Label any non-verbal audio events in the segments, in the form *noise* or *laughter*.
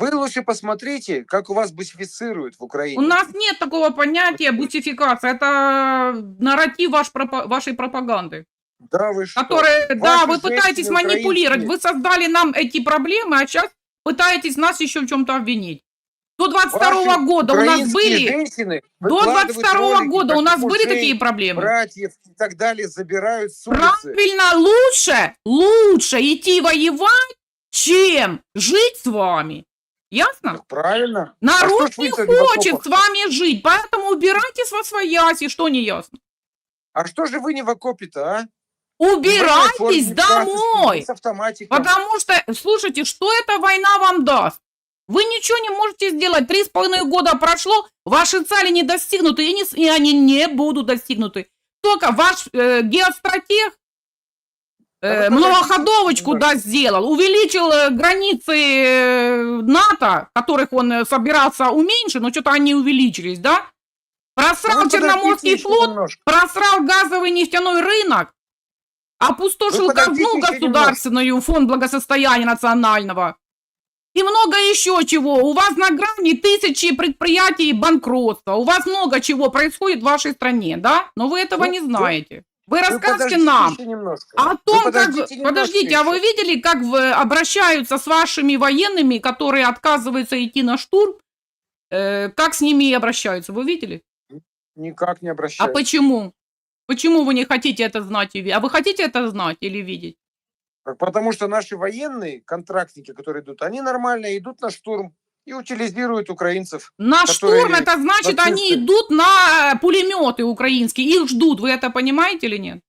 Вы лучше посмотрите, как у вас бусифицируют в Украине. У нас нет такого понятия бутификация. Это нарратив ваш пропа- вашей пропаганды. Да вы что? Которые, да, вы пытаетесь манипулировать. Вы создали нам эти проблемы, а сейчас пытаетесь нас еще в чем-то обвинить. До 22 Ваши года у нас были... До выкладывают 22 ролики, года у нас были такие проблемы. братьев и так далее забирают с улицы. Правильно, лучше, лучше идти воевать, чем жить с вами. Ясно? Так правильно. Народ а что ж не хочет с вами жить, поэтому убирайтесь во свояси, что не ясно. А что же вы не в окопе-то, а? Убирайтесь карточке, домой. С. Потому что, слушайте, что эта война вам даст? Вы ничего не можете сделать. Три с половиной года прошло, ваши цели не достигнуты, и, не и они не будут достигнуты. Только ваш э, геостратег э, многоходовочку да, сделал, увеличил э, границы э, НАТО, которых он э, собирался уменьшить, но что-то они увеличились, да? Просрал вы Черноморский флот, немножко. просрал газовый нефтяной рынок, опустошил Вы казну государственную, фонд благосостояния национального. И много еще чего. У вас на грани тысячи предприятий банкротства. У вас много чего происходит в вашей стране, да? Но вы этого Ну, не знаете. Вы Вы расскажете подождите нам еще немножко. о Вы том, как... подождите немножко Подождите, а вы еще. видели, как в- обращаются с вашими военными, которые отказываются идти на штурм? Э, как с ними обращаются? Вы видели? Никак не А обращаюсь. почему? Почему вы не хотите это знать? А вы хотите это знать или видеть? Потому что наши военные, контрактники, которые идут, они нормально идут на штурм и утилизируют украинцев. На Которые штурм это значит, нацисты. они идут на пулеметы украинские, их ждут. Вы это понимаете или нет?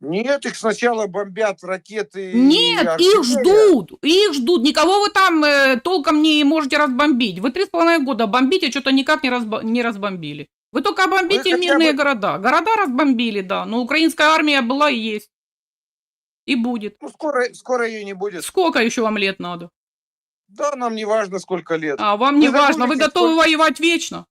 Нет, их сначала бомбят ракеты. Нет, их ждут, их ждут. Никого вы там э, толком не можете разбомбить. Вы три с половиной года бомбите, что-то никак не, разбо- не разбомбили. Вы только бомбите хотя мирные бы- города. Города разбомбили, да. Но украинская армия была и есть. И будет. Ну, скоро, скоро ее не будет. Сколько еще вам лет надо? Да, нам не важно, сколько лет. А вам Вы не важно, вы готовы сколько- воевать вечно.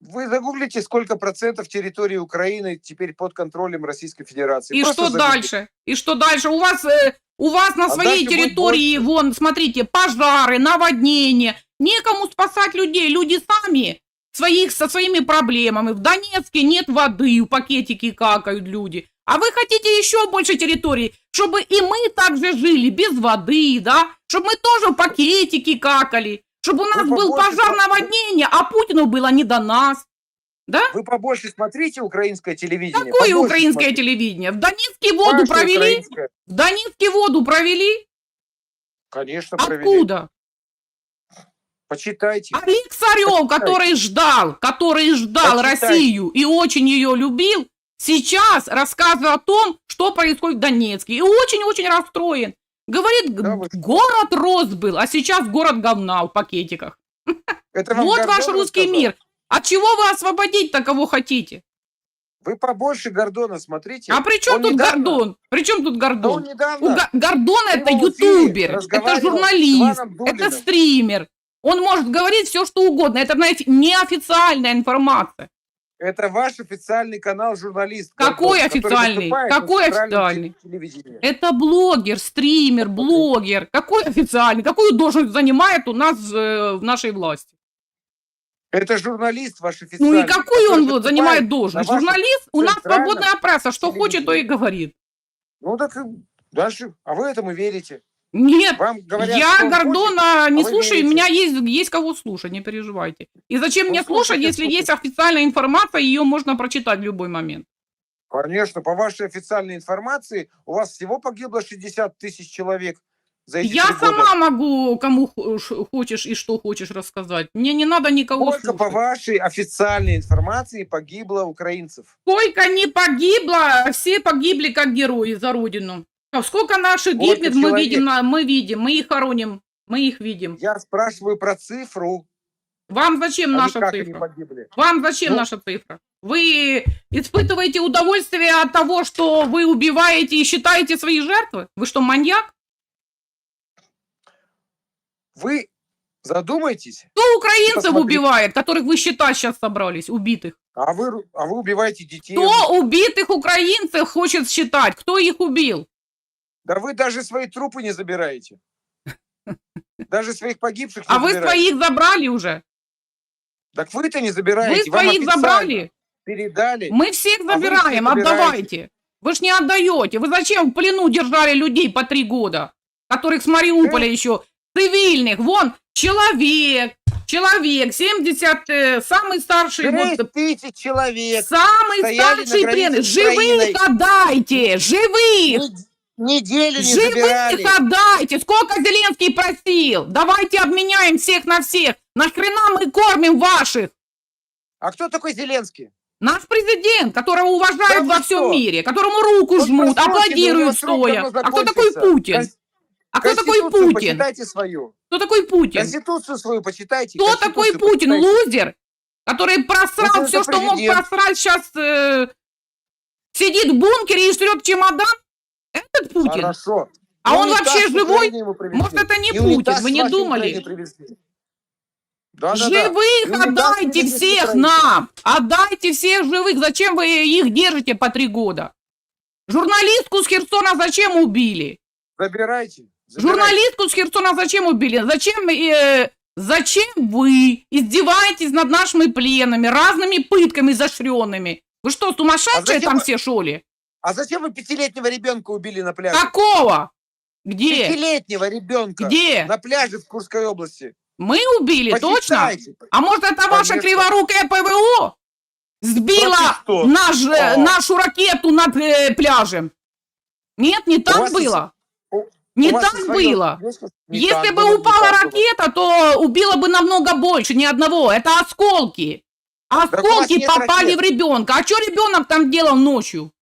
Вы загуглите, сколько процентов территории Украины теперь под контролем Российской Федерации. И Просто что загуглите. дальше? И что дальше? У вас, э, у вас на А своей территории, вон, смотрите, пожары, наводнения. Некому спасать людей. Люди сами своих, со своими проблемами. В Донецке нет воды, у пакетики какают люди. А вы хотите еще больше территорий, чтобы и мы также жили без воды, да? Чтобы мы тоже пакетики какали. Чтобы у нас Вы был побольше пожар по- наводнения, а Путину было не до нас. Да? Вы побольше смотрите украинское телевидение. Какое украинское смотрите. телевидение? В Донецке воду Ваше провели? украинское. В Донецке воду провели? Конечно, провели. Откуда? Почитайте. Олег Царев, Почитайте. который ждал, который ждал Почитайте. Россию и очень ее любил, сейчас рассказывает о том, что происходит в Донецке. И очень-очень расстроен. Говорит, Да вы город рос был, а сейчас город говна в пакетиках. Это вот Гордон ваш русский рассказал? мир. От чего вы освободить-то кого хотите? Вы побольше Гордона смотрите. А при чем Он тут недавно- Гордон? При чем тут Да Гордон? он У недавно Га- Гордона это ютубер, это журналист, это стример. Он может говорить все, что угодно. Это, знаете, неофициальная информация. Это ваш официальный канал журналист. Какой официальный? Какой официальный? Это блогер, стример, блогер. Какой официальный? Какую должность занимает у нас э, в нашей власти? Это журналист ваш Ну официальный. и какую он занимает должность? Журналист? У нас свободная пресса. Что хочет, то и говорит. Ну так дальше. А вы этому верите? Нет, Вам говорят, я он Гордона не а вы слушаю, у верите. меня есть, есть кого слушать, не переживайте. И зачем Ну, мне слушать, слушайте, если есть официальная информация, ее можно прочитать в любой момент. хочет. Конечно, по вашей официальной информации у вас всего погибло 60 тысяч человек за эти Я три года. сама могу кому х- ш- хочешь и что хочешь рассказать. Мне не надо никого Сколько по слушать. вашей официальной информации погибло украинцев? Сколько не погибло, все погибли как герои за родину. А сколько наших Сколько гибнет, мы человек? видим, на- мы видим, мы их хороним, мы их видим. Я спрашиваю про цифру, Вам зачем а не наша как они цифра? погибли. Вам зачем Ну. наша цифра? Вы испытываете удовольствие от того, что вы убиваете и считаете свои жертвы? Вы что, маньяк? Вы задумайтесь, Кто украинцев Посмотрите. убивает, которых вы считать сейчас собрались, убитых? а вы, ру- а вы убиваете детей. Кто убитых украинцев хочет считать? Кто их убил? Да вы даже свои трупы не забираете. Даже своих погибших не А вы забираете. своих забрали уже? Так вы-то не Вы забираете. Вам своих забрали? Передали. Мы всех А вы забираем, забираете. отдавайте. Вы ж не отдаете. Вы зачем в плену держали людей по три года? Которых с Мариуполя еще цивильных. Вон, человек, человек, 70, э, самый старший, вот, тысяч человек. самый старший пленный. Живых отдайте, живых. Нед- Неделю не забирали. Живых отдайте! Сколько Зеленский просил? Давайте обменяем всех на всех. Нахрена мы кормим ваших? А кто такой Зеленский? Наш президент, которого уважают Да во всем что? мире, которому руку Вот жмут, аплодируют стоя. А кто такой. Путин? А кто такой Путин? Почитайте свою. Кто такой Путин? Конституцию свою почитайте. Кто такой Путин? почитайте. Лузер, который просрал Это все, что мог президент. просрать, сейчас сидит в бункере и жрет чемодан? Этот Путин? Хорошо. А И он вообще живой? Может, это не И Путин? Вы не думали? Да, да, да. Живых унитаз отдайте всех нам! Отдайте всех живых! Зачем вы их держите по три года? Журналистку с Херсона зачем убили? Забирайте. забирайте. Журналистку с Херсона зачем убили? Зачем, э, зачем вы издеваетесь над нашими пленами, разными пытками изощренными? Вы что, сумасшедшие А зачем там все, что ли? А зачем вы пятилетнего ребенка убили на пляже? Какого? Где? Пятилетнего ребенка. Где? На пляже в Курской области. Мы убили, точно? А может, это ваша Конечно. криворукая ПВО сбила наш, э, нашу ракету над э, пляжем? Нет, не так было. Не так было. Не Если так бы было, упала так было. ракета, то убило бы намного больше, ни одного. Это осколки. Осколки попали ракет. в ребенка. А что ребенок там делал ночью?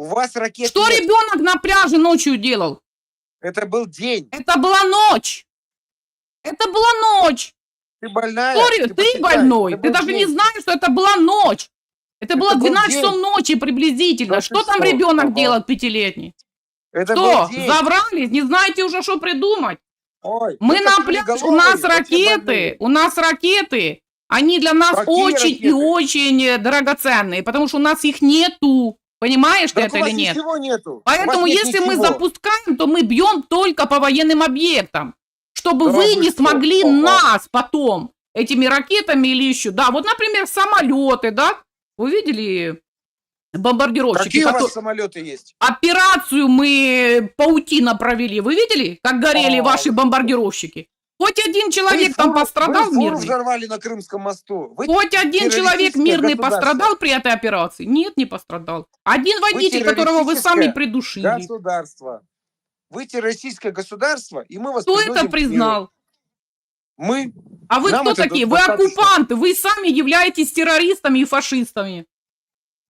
У вас ракет Что нет. ребенок на пляже ночью делал? Это был день. Это была ночь. Это была ночь. Ты больная? Сори, ты, посчитай. больной. Это Ты даже не день. знаешь, что это была ночь. Это, было был 12 день. часов ночи приблизительно. Что ты там ребенок Ага. делает пятилетний? Это Что, заврали? Не знаете уже, что придумать? Ой, Мы на как пляж, у нас ракеты, у нас ракеты. Они для нас Какие очень и ракеты? очень э, драгоценные, потому что у нас их нету. Понимаешь ты Так это у вас или нет? ничего нету. У Поэтому если мы ничего. запускаем, то мы бьем только по военным объектам, чтобы Да вы не что? смогли Ага. нас потом этими ракетами или еще, да, вот, например, самолеты, да, вы видели бомбардировщики, Какие у которые- вас самолеты есть? операцию мы паутина провели, вы видели, как горели А. ваши бомбардировщики? Хоть один человек Вы там пострадал вы мирный? взорвали на Крымском мосту. Вы Хоть один человек мирный пострадал при этой операции? Нет, не пострадал. Один водитель, которого вы сами придушили. государство. Вы террористическое государство, и мы вас Кто это признал? Мы. А вы Нам кто такие? Вы достаточно. оккупанты, вы сами являетесь террористами и фашистами.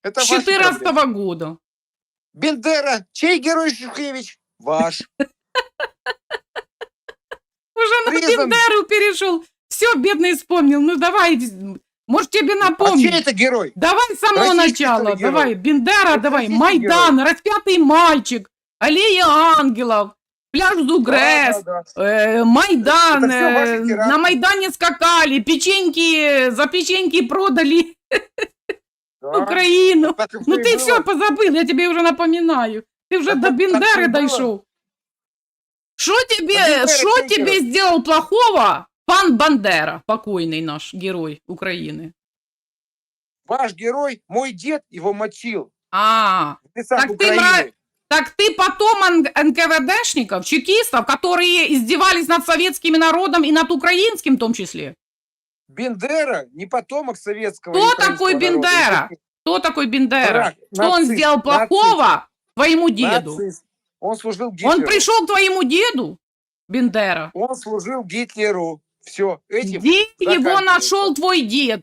Это С ваши 14 проблемы. года. Бендера. Чей герой Шухевич? Ваш. *laughs* Уже на Признан. Бендеру перешел. Все, бедный вспомнил. Ну давай, может тебе А чей это герой? Давай с самого Российский начала. герой? Давай, Бендера, Это давай. Майдан, распятый мальчик, аллея ангелов, пляж Дугресс, Да, да, да. э, Майдан. Э, на Майдане скакали, печеньки, за печеньки продали Да. Украину. Ну было. ты все позабыл, я тебе уже напоминаю. Ты уже Так до Бендеры дошел. Что тебе, что тебе сделал плохого пан Бандера, покойный наш герой Украины? Ваш герой, мой дед, его мочил. А, Так ты мра- так ты потом НКВДшников, чекистов, которые издевались над советским народом и над украинским в том числе. Бендера не потомок советского. Кто такой народа. Бендера? Кто такой Бендера? Враг, Что он нацист, сделал плохого твоему деду? Нацист. Он служил Гитлеру. Он пришел к твоему деду, Бендера. Он служил Гитлеру. Все, этим. Где его нашел твой дед?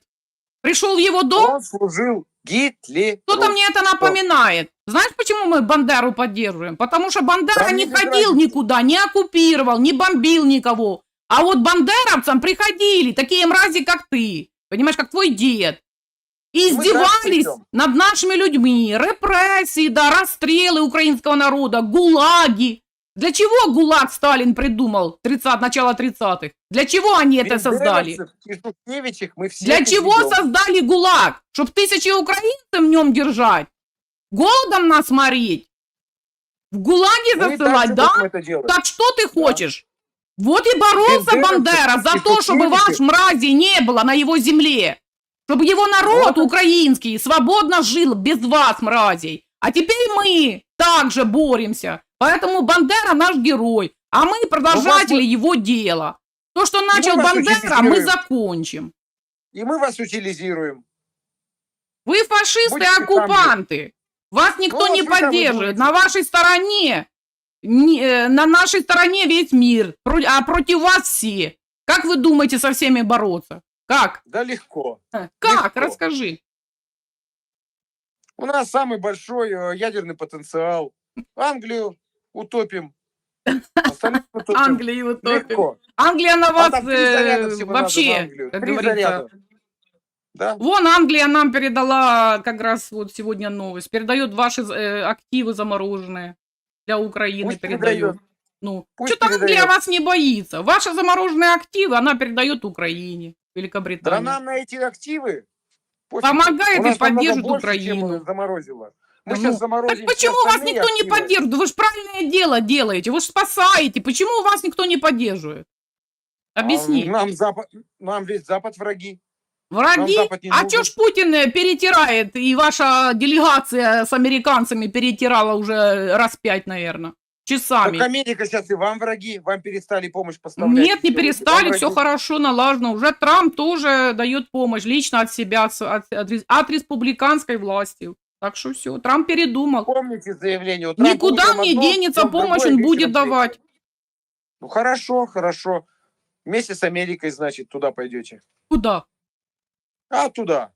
Пришел в его дом? Он служил Гитлеру. Кто-то мне это напоминает. Знаешь, почему мы Бандеру поддерживаем? Потому что Бандера Да не ходил разницы. никуда, не оккупировал, не бомбил никого. А вот бандеровцам приходили такие мрази, как ты. Понимаешь, как твой дед. Издевались над нашими людьми. Репрессии, да, расстрелы украинского народа, гулаги. Для чего ГУЛАГ Сталин придумал 30, начало 30-х? Для чего они это создали? Мы все Для чего создали ГУЛАГ? Чтоб тысячи украинцев в нем держать? Голодом нас морить? В ГУЛАГе Мы засылать, да? Так что ты Да. хочешь? Вот и боролся Бендеровцы Бандера за то, чтобы ваш мрази не было на его земле. Чтобы его народ Вот. украинский свободно жил без вас, мразей. А теперь мы также боремся. Поэтому Бандера наш герой, а мы продолжатели вы- его дела. То, что начал вас Бандера, мы закончим. И мы вас утилизируем. Вы фашисты и оккупанты. Вас никто Вот не поддерживает. На вашей стороне, не- э, на нашей стороне весь мир, а против вас все. Как вы думаете со всеми бороться? Как? Да легко. Как? Легко. Расскажи. У нас самый большой э, ядерный потенциал. Англию утопим. *laughs* Англию утопим. Легко. Англия на А вас э, на вообще, как Три говорится. заряда. Да? Вон Англия нам передала, как раз вот сегодня новость, передает ваши э, активы замороженные для Украины Пусть передает. передает. Ну, что-то Англия вас не боится. Ваши замороженные активы она передает Украине, Да Великобритании. нам на эти активы пофиг. Помогает и поддержит больше, Украину. заморозило. Мы Ну, сейчас Так почему вас никто не активы. поддерживает? Вы же правильное дело делаете, вы же спасаете. Почему вас никто не поддерживает? Объясни. А нам, Запад, нам весь Запад враги. Враги? не А чё ж Путин э, перетирает, и ваша делегация с американцами перетирала уже раз пять, наверное, часами? Так Америка сейчас и вам враги, вам перестали помощь поставлять. Нет, не перестали, все хорошо, налажено. Уже Трамп тоже дает помощь лично от себя, от, от от республиканской власти. Так что все, Трамп передумал. Помните заявление? Трамп Никуда не одно, денется помощь, он будет давать. Ну хорошо, хорошо. Вместе с Америкой, значит, туда пойдете. Куда? А туда.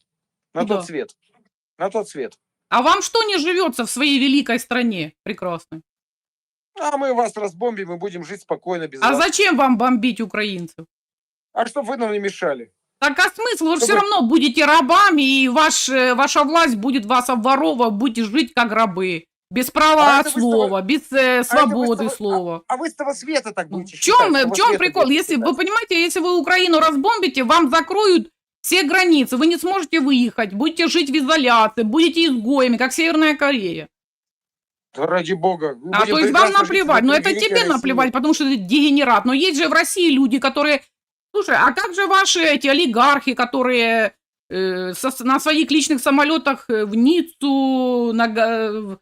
На Куда? тот свет. На тот свет. А вам что не живется в своей великой стране прекрасной? А мы вас разбомбим и будем жить спокойно без А вас. зачем вам бомбить украинцев? А чтобы вы нам не мешали. Так а смысл? Вы все Чтобы- равно будете рабами, и ваш, э, ваша власть будет вас обворовывать, будете жить как рабы. Без права А это вы слова, без э, свободы вы с того- слова. А вы с того света так Ну, будете в чем, считать, с в чем света прикол? будете Если вы считать. понимаете, если вы Украину разбомбите, вам закроют все границы, вы не сможете выехать, будете жить в изоляции, будете изгоями, как Северная Корея. Да ради бога. Мы А то есть вам прекрасно наплевать, этой это тебе России. наплевать, потому что ты дегенерат. Но есть же в России люди, которые... Слушай, а как же ваши эти олигархи, которые э, со- на своих личных самолетах э, в Ниццу на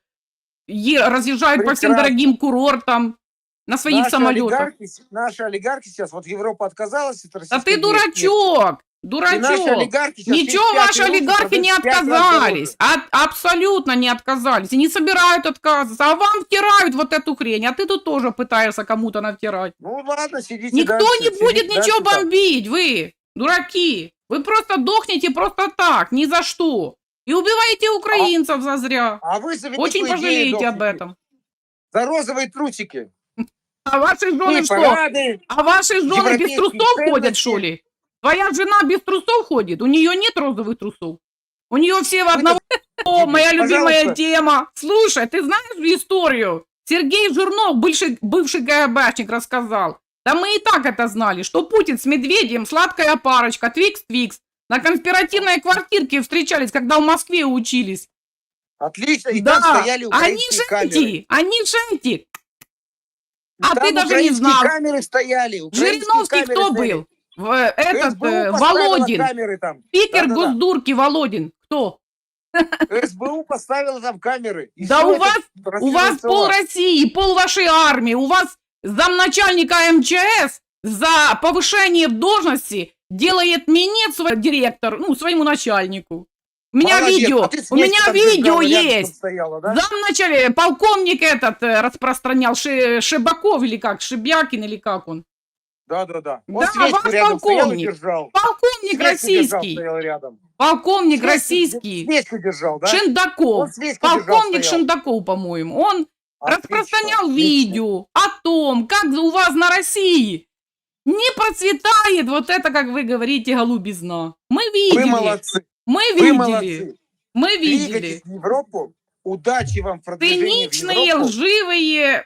е- разъезжают по всем Прекрасно. дорогим курортам на своих Наши самолетах? олигархи, наши олигархи сейчас, вот Европа отказалась от Да российской ты дурачок! Дурачок! олигархи Ничего ваши олигархи не отказались. От- абсолютно не отказались. И не собирают отказываться. А вам втирают вот эту хрень. А ты тут тоже пытаешься кому-то навтирать. Ну ладно, сидите Никто дальше, не будет сидите ничего дальше бомбить, вы, дураки. Вы просто дохнете просто так, ни за что. И убиваете украинцев зазря. А вы Очень пожалеете об дохните. этом. За розовые трусики. А ваши жены что? А ваши жены без трусов ходят, что ли? Твоя жена без трусов ходит? У нее нет розовых трусов? У нее все в одного... *laughs* О, моя любимая Пожалуйста. тема. Слушай, ты знаешь историю? Сергей Жирнов, бывший, бывший ГБшник, рассказал. Да мы и так это знали, что Путин с Медведем, сладкая парочка, Твикс-Твикс, на конспиративной квартирке встречались, когда в Москве учились. Отлично. И да, там стояли они камеры. шенти, они шенти. И А ты даже не знал. камеры стояли. Жириновский кто стояли. был? Этот СБУ э, Володин. камеры там. Спикер Да-да-да. госдурки Володин. Кто? СБУ поставила там камеры. И Да у вас, у вас пол. России, пол вашей армии, у вас замначальника МЧС за повышение в должности делает минет свой директор, ну, своему начальнику. У меня Молодец. видео, А у меня видео есть. Стояла, да? Замначале, полковник этот э, распространял, Ши- Шибаков или как, Шибякин или как он. Да, да, да. Он Да, ваш рядом стоял полковник. держал. Полковник Свечку держал, российский, стоял рядом. полковник Свечку- российский, Свечку держал, да? Шиндаков. Держал, Полковник стоял. Шиндаков, по-моему, он Отлично, распространял отлично. видео о том, как у вас на России не процветает вот это, как вы говорите, голубизна. Мы видели, Вы молодцы. мы Вы видели, молодцы. мы видели. Двигайтесь в Европу. Удачи вам в продвижении в Циничные, Европу. лживые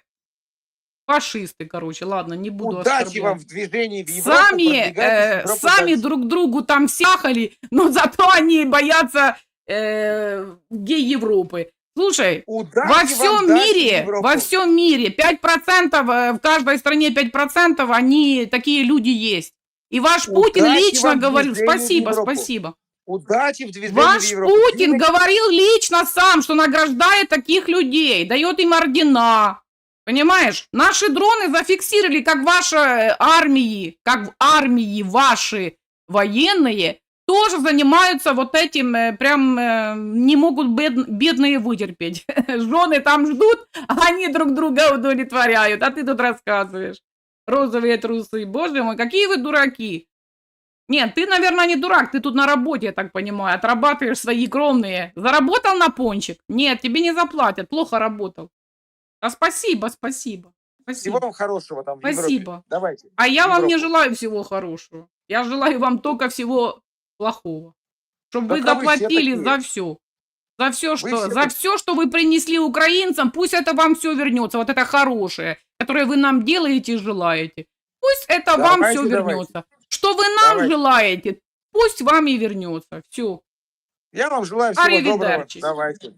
фашисты, короче, ладно, не буду Удачи оскорблять. вам в движении в Европу. Сами, э, сами дальше. друг другу там сяхали, но зато они боятся э, гей Европы. Слушай, Удачи во всем мире, во всем мире 5% э, в каждой стране 5% они такие люди есть. И ваш Путин Удачи лично вам в говорил, спасибо, спасибо. Удачи в движении Ваш в Европу. Путин говорил лично сам, что награждает таких людей, дает им ордена. Понимаешь? Наши дроны зафиксировали, как ваши э, армии, как в армии ваши военные тоже занимаются вот этим, э, прям э, не могут бед- бедные вытерпеть. *laughs* Жены там ждут, а они друг друга удовлетворяют, а ты тут рассказываешь. Розовые трусы. Боже мой, какие вы дураки. Нет, ты, наверное, не дурак, ты тут на работе, я так понимаю, отрабатываешь свои кровные. Заработал на пончик? Нет, тебе не заплатят, плохо работал. А спасибо, спасибо. Всего Спасибо. вам хорошего там в Европе. Спасибо. Давайте. А я вам не желаю всего хорошего. Я желаю вам только всего плохого. Чтобы вы вы все заплатили такие. за все. За все, что, все за все, что вы принесли украинцам, пусть это вам все вернется, вот это хорошее, которое вы нам делаете и желаете. Пусть это вам Давайте, все давайте. вернется. Что вы нам Давайте. желаете, пусть вам и вернется. Все. Я вам желаю всего доброго. Аривидерчи. Давайте.